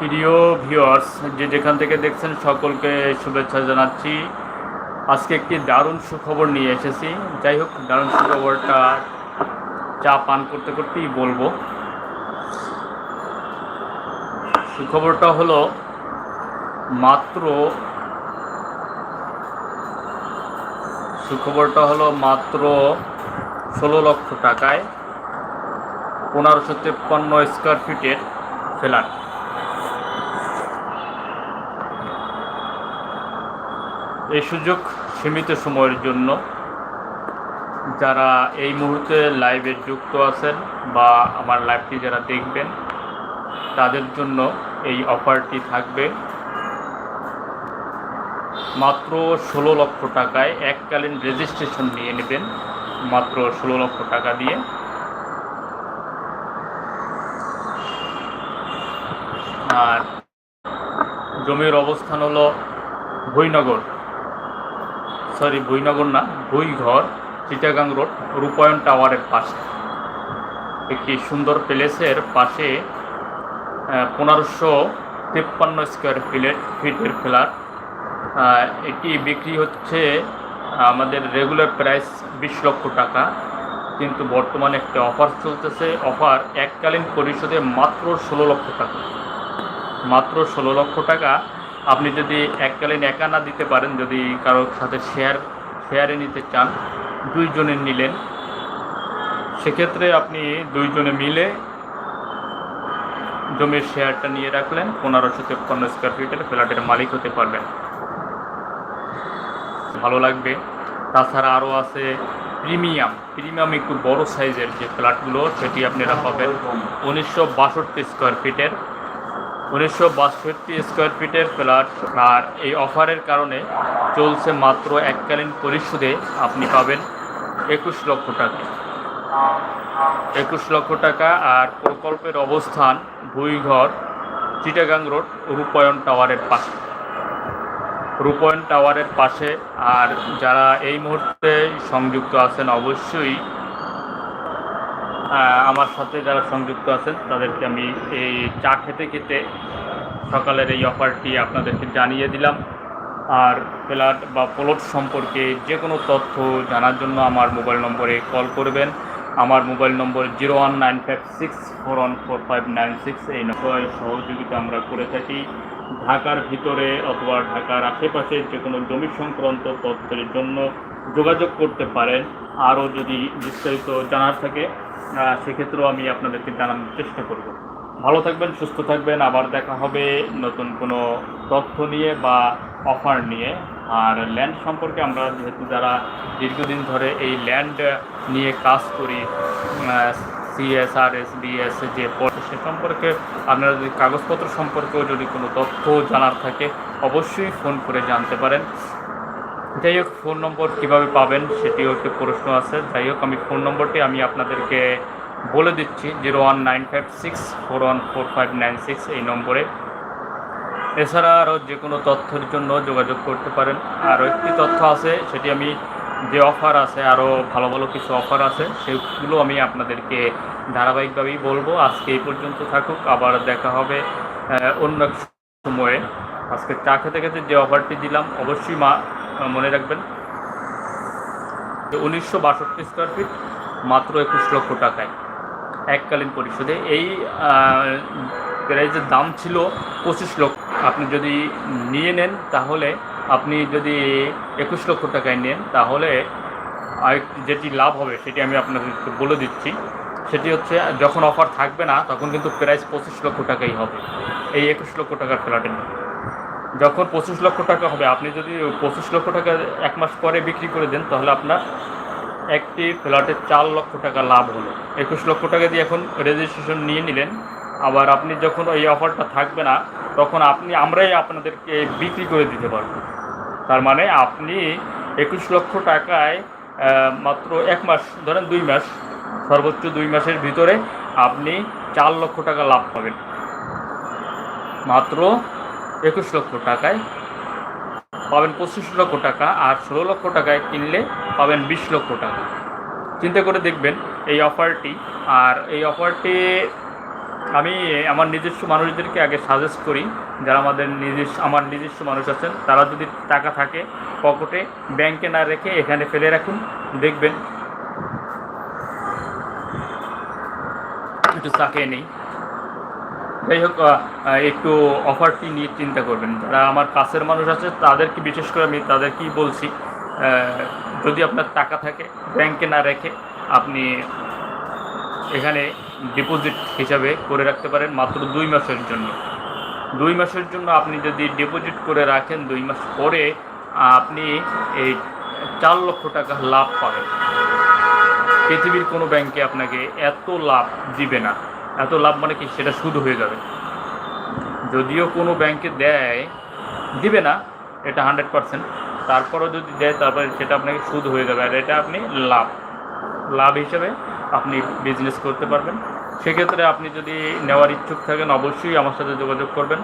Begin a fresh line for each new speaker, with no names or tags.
প্রিয় ভিউয়ার্স যে যেখান থেকে দেখছেন সকলকে শুভেচ্ছা জানাচ্ছি। আজকে একটি দারুণ সুখবর নিয়ে এসেছি। যাই হোক, দারুণ সুখবরটা চা পান করতে করতেই বলব। সুখবরটা হলো, মাত্র সুখবরটা হলো মাত্র ষোলো লক্ষ টাকায় পনেরোশো তেপ্পান্ন স্কোয়ার ফিটের ফ্ল্যাট। এই সুযোগ সীমিত সময়ের জন্য যারা এই মুহূর্তে লাইভে যুক্ত আছেন বা আমার লাইভটি যারা দেখবেন, তাদের জন্য এই অফারটি থাকবে। মাত্র ষোলো লক্ষ টাকায় এককালীন রেজিস্ট্রেশন নিয়ে নেবেন, মাত্র ষোলো লক্ষ টাকা দিয়ে। আর জমির অবস্থান হলো ভুইনগর সরি ভুইনগর না ভুইঘর চিটাগাং রোড, রূপায়ণ টাওয়ারের পাশে। একটি সুন্দর প্লেসের পাশে পনেরোশো তেপ্পান্ন স্কোয়ার ফিলেট ফিটের ফ্ল্যাট। এটি বিক্রি হচ্ছে, আমাদের রেগুলার প্রাইস বিশ লক্ষ টাকা, কিন্তু বর্তমানে একটা অফার চলতেছে। অফার এককালীন পরিশোধে মাত্র ষোলো লক্ষ টাকা। মাত্র ষোলো লক্ষ টাকা। আপনি যদি এককালীন একা না দিতে পারেন, যদি কারোর সাথে শেয়ার শেয়ারে নিতে চান, দুইজনে নিলেন, সেক্ষেত্রে আপনি দুইজনে মিলে জমির শেয়ারটা নিয়ে রাখলেন, পনেরোশো তেপ্পান্ন স্কোয়ার ফিটের ফ্ল্যাটের মালিক হতে পারবেন। ভালো লাগবে। তাছাড়া আরও আছে প্রিমিয়াম প্রিমিয়াম একটু বড় সাইজের যে ফ্ল্যাটগুলো সেটি আপনারা পাবেন উনিশশো বাষট্টি স্কোয়ার ফিটের উনিশশো বাষট্টি স্কোয়ার ফিটের ফ্ল্যাট আর এই অফারের কারণে চলছে মাত্র এককালীন পরিশোধে আপনি পাবেন একুশ লক্ষ টাকা। একুশ লক্ষ টাকা আর প্রকল্পের অবস্থান ভুইঘর, চিটাগাং রোড, রূপায়ণ টাওয়ারের পাশে। রূপায়ণ টাওয়ারের পাশে, আর যারা এই মুহূর্তে সংযুক্ত আছেন অবশ্যই আমার সাথে যারা সংযুক্ত আছেন, তাদেরকে আমি এই চা খেতে খেতে সকালের এই অফারটি আপনাদেরকে জানিয়ে দিলাম। আর ফ্ল্যাট বা প্লট সম্পর্কে যে কোনো তথ্য জানার জন্য আমার মোবাইল নম্বরে কল করবেন। আমার mobile number zero one nine five six four one four five nine six. এই নম্বর সহযোগিতা আমরা করে থাকি। ঢাকার ভিতরে অথবা ঢাকার আশেপাশে যে কোনো জমি সংক্রান্ত তথ্যের জন্য যোগাযোগ করতে পারেন। আরও যদি বিস্তারিত জানার থাকে সেক্ষেত্রেও আমি আপনাদেরকে জানানোর চেষ্টা করব। ভালো থাকবেন, সুস্থ থাকবেন। আবার দেখা হবে নতুন কোনো তথ্য নিয়ে বা অফার নিয়ে। আর ল্যান্ড সম্পর্কে আমরা যেহেতু যারা দীর্ঘদিন ধরে এই ল্যান্ড নিয়ে কাজ করি সিএসআরএস বিএস যে পড়ে সে সম্পর্কে আপনারা যদি কাগজপত্র সম্পর্কেও যদি কোনো তথ্য জানার থাকে, অবশ্যই ফোন করে জানতে পারেন। যাই হোক, ফোন নম্বর কীভাবে পাবেন সেটিও একটি প্রশ্ন আছে। যাই হোক, আমি ফোন নম্বরটি আমি আপনাদেরকে বলে দিচ্ছি, zero one nine five six four one four five nine six এই নম্বরে। এছাড়া আরও যে কোনো তথ্যের জন্য যোগাযোগ করতে পারেন। আরও একটি তথ্য আছে, সেটি আমি যে অফার আছে, আরও ভালো ভালো কিছু অফার আছে, সেগুলো আমি আপনাদেরকে ধারাবাহিকভাবেই বলব। আজকে এই পর্যন্ত থাকুক, আবার দেখা হবে অন্য সময়ে। আজকে চা খেতে খেতে যে অফারটি দিলাম, অবশ্যই মা মনে রাখবেন উনিশশো বাষট্টি স্কোয়ার ফিট মাত্র একুশ লক্ষ টাকায় এককালীন পরিশোধে। এই প্রাইজের দাম ছিল পঁচিশ লক্ষ। আপনি যদি নিয়ে নেন, তাহলে আপনি যদি একুশ লক্ষ টাকায় নেন, তাহলে যেটি লাভ হবে, সেটি আমি আপনাদেরকে বলে দিচ্ছি। সেটি হচ্ছে, যখন অফার থাকবে না, তখন কিন্তু প্রাইস পঁচিশ লক্ষ টাকাই হবে। এই একুশ লক্ষ টাকার ফ্ল্যাটের যখন পঁচিশ লক্ষ টাকা হবে, আপনি যদি পঁচিশ লক্ষ টাকা এক মাস পরে বিক্রি করে দেন, তাহলে আপনার একটি ফ্ল্যাটের চার লক্ষ টাকা লাভ হলো। একুশ লক্ষ টাকা দিয়ে এখন রেজিস্ট্রেশন নিয়ে নিলেন। আবার আপনি যখন এই অফারটা থাকবে না, তখন আপনি, আমরাই আপনাদেরকে বিক্রি করে দিতে পারব। তার মানে আপনি একুশ লক্ষ টাকায় মাত্র এক মাস, ধরেন দুই মাস, সর্বোচ্চ দুই মাসের ভিতরে আপনি চার লক্ষ টাকা লাভ পাবেন। মাত্র একুশ লক্ষ টাকায় পাবেন পঁচিশ লক্ষ টাকা আর ষোলো লক্ষ টাকায় কিনলে পাবেন বিশ লক্ষ টাকা। চিন্তা করে দেখবেন এই অফারটি। আর এই অফারটি আমি আমার নিজস্ব মানুষদেরকে আগে সাজেস্ট করি। যারা আমাদের নিজস্ব, আমার নিজস্ব মানুষ আছেন, তারা যদি টাকা থাকে পকেটে, ব্যাংকে না রেখে এখানে ফেলে রাখুন। দেখবেন একটু চাকে নেই। যাই হোক একটু অফারটি নিয়ে চিন্তা করবেন। যারা আমার কাছের মানুষ আছে, তাদেরকে বিশেষ করে আমি তাদেরকেই বলছি যদি আপনার টাকা থাকে ব্যাংকে না রেখে আপনি এখানে ডিপোজিট হিসাবে করে রাখতে পারেন মাত্র দুই মাসের জন্য। দুই মাসের জন্য আপনি যদি ডিপোজিট করে রাখেন, দুই মাস পরে আপনি এই চার লক্ষ টাকা লাভ পাবেন। পৃথিবীর কোনো ব্যাংকে আপনাকে এত লাভ দিবে না। এত লাভ মানে কি? সেটা সুদ হয়ে যাবে। যদিও কোনো ব্যাংকে দেয়, দিবে না, এটা হান্ড্রেড পারসেন্ট তারপরও যদি দেয়, তারপরে সেটা আপনাকে সুদ হয়ে যাবে। আর এটা আপনি লাভ। লাভ হিসেবে আপনি বিজনেস করতে পারবেন। সেক্ষেত্রে আপনি যদি নেওয়ার ইচ্ছুক থাকেন, অবশ্যই আমার সাথে যোগাযোগ করবেন।